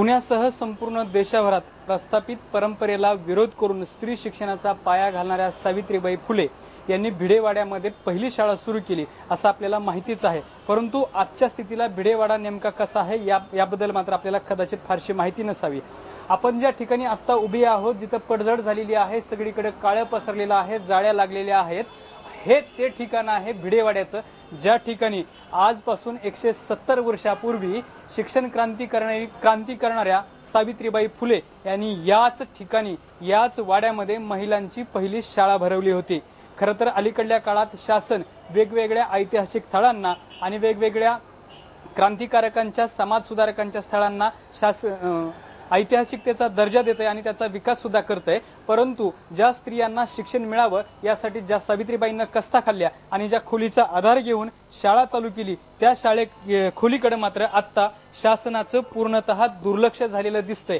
पुण्यासह संपूर्ण देशभरात प्रस्थापित परंपरेला विरोध करून स्त्री शिक्षणाचा पाया घालणाऱ्या सावित्रीबाई फुले यांनी भिडेवाड्यामध्ये पहिली शाळा सुरू केली असं आपल्याला माहितीच आहे. परंतु आजच्या स्थितीला भिडेवाडा नेमका कसा आहे या याबद्दल मात्र आपल्याला कदाचित फारशी माहिती नसावी. आपण ज्या ठिकाणी आता उभी आहोत जिथं पडझड झालेली आहे सगळीकडे काळं पसरलेलं आहे जाळ्या लागलेल्या आहेत हे ते ठिकाण आहे भिडेवाड्याचं. ज्या ठिकाणी आजपासून एकशे सत्तर वर्षापूर्वी शिक्षण क्रांती करणारी क्रांती करणाऱ्या सावित्रीबाई फुले यांनी याच ठिकाणी याच वाड्यामध्ये महिलांची पहिली शाळा भरवली होती. खरं तर अलीकडल्या काळात शासन वेगवेगळ्या ऐतिहासिक स्थळांना आणि वेगवेगळ्या क्रांतिकारकांच्या समाजसुधारकांच्या स्थळांना शास ऐतिहासिकतेचा दर्जा देत आहे आणि त्याचा विकास सुद्धा करत आहे परंतु ज्या स्त्रियांना शिक्षण मिळावं यासाठी ज्या सावित्रीबाईंना कस्ता खाल्ल्या आणि ज्या खोलीचा आधार घेऊन शाळा चालू केली त्या शाळे खोलीकडे मात्र आत्ता शासनाचं पूर्णतः दुर्लक्ष झालेलं दिसतंय.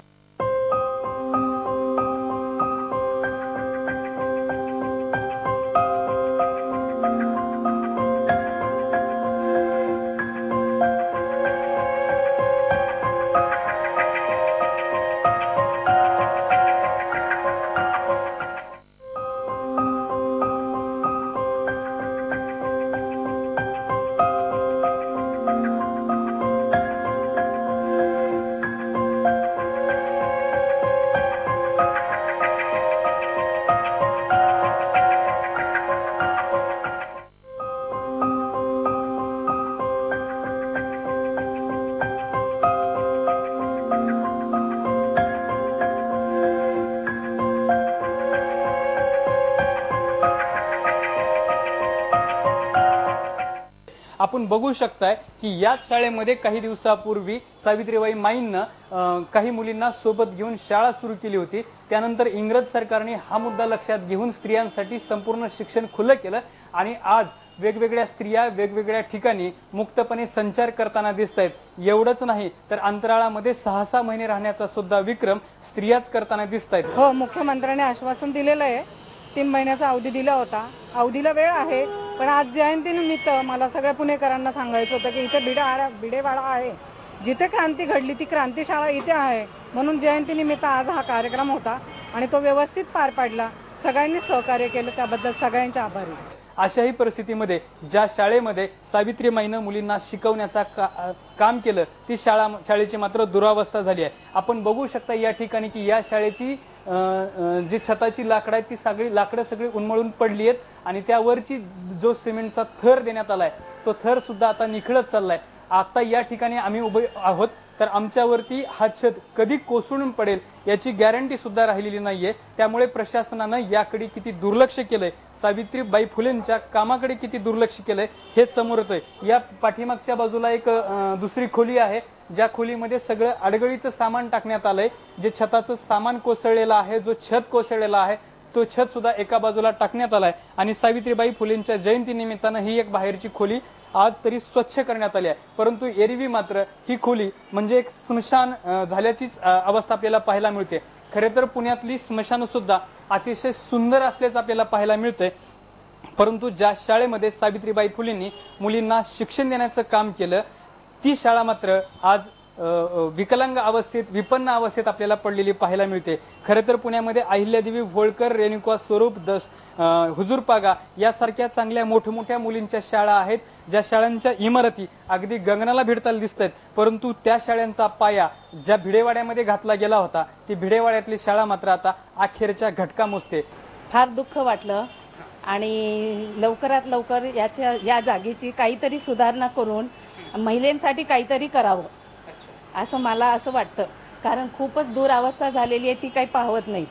आपण बघू शकताय की याच शाळेमध्ये काही दिवसापूर्वी सावित्रीबाई माईंना काही मुलींना सोबत घेऊन शाळा सुरू केली होती. त्यानंतर इंग्रज सरकारने हा मुद्दा लक्षात घेऊन स्त्रियांसाठी संपूर्ण शिक्षण खुलं केलं आणि आज वेगवेगळ्या स्त्रिया वेगवेगळ्या ठिकाणी मुक्तपणे संचार करताना दिसत आहेत एवढंच नाही तर अंतराळामध्ये सहा सहा महिने राहण्याचा सुद्धा विक्रम स्त्रियाच करताना दिसत आहेत हो मुख्यमंत्र्यांनी आश्वासन दिलेलं आहे. तीन महिन्याचा अवधी दिला होता. अवधीला वेळ आहे. पण आज जयंतीनिमित्त मला सगळ्या पुणेकरांना सांगायचं होतं की इथे भिडेवाडा भिडेवाडा आहे. जिथे क्रांती घडली ती क्रांती शाळा इथे आहे. म्हणून जयंतीनिमित्त आज हा कार्यक्रम होता आणि तो व्यवस्थित पार पाडला. सगळ्यांनी सहकार्य केलं त्याबद्दल सगळ्यांचे आभारी. अशाही परिस्थितीमध्ये ज्या शाळेमध्ये सावित्रीमाईनं मुलींना शिकवण्याचा का- काम केलं ती शाळा शाळेची मात्र दुरावस्था झाली आहे. आपण बघू शकता या ठिकाणी की या शाळेची जी छताची लाकडं आहेत ती सगळी लाकडं सगळी उन्मळून पडली आहेत आणि त्यावरची जो सिमेंटचा थर देण्यात आलाय तो थर सुद्धा आता निखळत चाललाय. आता या ठिकाणी आम्ही उभे आहोत तर आमच्यावरती हा छत कधी कोसळून पडेल याची गॅरंटी सुद्धा राहिलेली नाहीये. त्यामुळे प्रशासनानं याकडे किती दुर्लक्ष केलंय सावित्रीबाई फुलेंच्या कामाकडे किती दुर्लक्ष केलंय हे समोर येतंय. या पाठीमागच्या बाजूला एक दुसरी खोली आहे. ज्या खोलीमध्ये सगळं अडगळीचं सामान टाकण्यात आलंय जे छताचं सामान कोसळलेलं आहे जो छत कोसळलेला आहे तो छत सुद्धा एका बाजूला टाकण्यात आलाय. आणि सावित्रीबाई फुलेंच्या जयंती निमित्तानं ही एक बाहेरची खोली आज तरी स्वच्छ करण्यात आली आहे. परंतु एरवी मात्र ही खोली म्हणजे एक स्मशान झाल्याचीच अवस्था आपल्याला पाहायला मिळते. खरे तर पुण्यातली स्मशानं सुद्धा अतिशय सुंदर असल्याचं आपल्याला पाहायला मिळतंय. परंतु ज्या शाळेमध्ये सावित्रीबाई फुलेंनी मुलींना शिक्षण देण्याचं काम केलं ती शाळा मात्र आज विकलांग अवस्थेत विपन्न अवस्थेत आपल्याला पडलेली पाहायला मिळते. खरं तर पुण्यामध्ये अहिल्यादेवी होळकर रेणुका स्वरूप दस हुजूरपागा यासारख्या चांगल्या मोठमोठ्या मुलींच्या शाळा आहेत ज्या शाळांच्या इमारती अगदी गगनाला भिडताना दिसत आहेत परंतु त्या शाळांचा पाया ज्या भिडेवाड्यामध्ये घातला गेला होता ती भिडेवाड्यातली शाळा मात्र आता अखेरच्या घटका मोजते. फार दुःख वाटलं आणि लवकरात लवकर याच्या या जागेची काहीतरी सुधारणा करून महिलांसाठी काहीतरी करावं. असं मला असं वाटतं. कारण खूपच दुरावस्था झालेली आहे ती काही पाहवत नाही.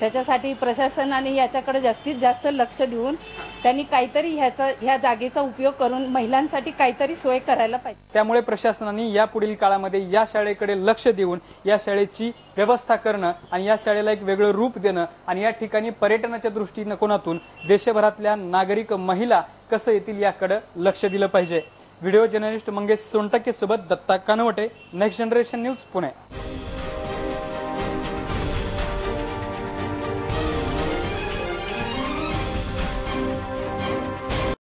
त्याच्यासाठी प्रशासनाने याच्याकडे जास्तीत जास्त लक्ष देऊन त्यांनी काहीतरी ह्याचा ह्या जागेचा उपयोग करून महिलांसाठी काहीतरी सोय करायला पाहिजे. त्यामुळे प्रशासनाने या पुढील काळामध्ये या शाळेकडे लक्ष देऊन या शाळेची व्यवस्था करणं आणि या शाळेला एक वेगळं रूप देणं आणि या ठिकाणी पर्यटनाच्या दृष्टिकोनातून देशभरातल्या नागरिक महिला कसं येतील याकडे लक्ष दिलं पाहिजे. व्हिडिओ जर्नलिस्ट मंगेश सोनटके सोबत Datta Kanawate next generation news Pune.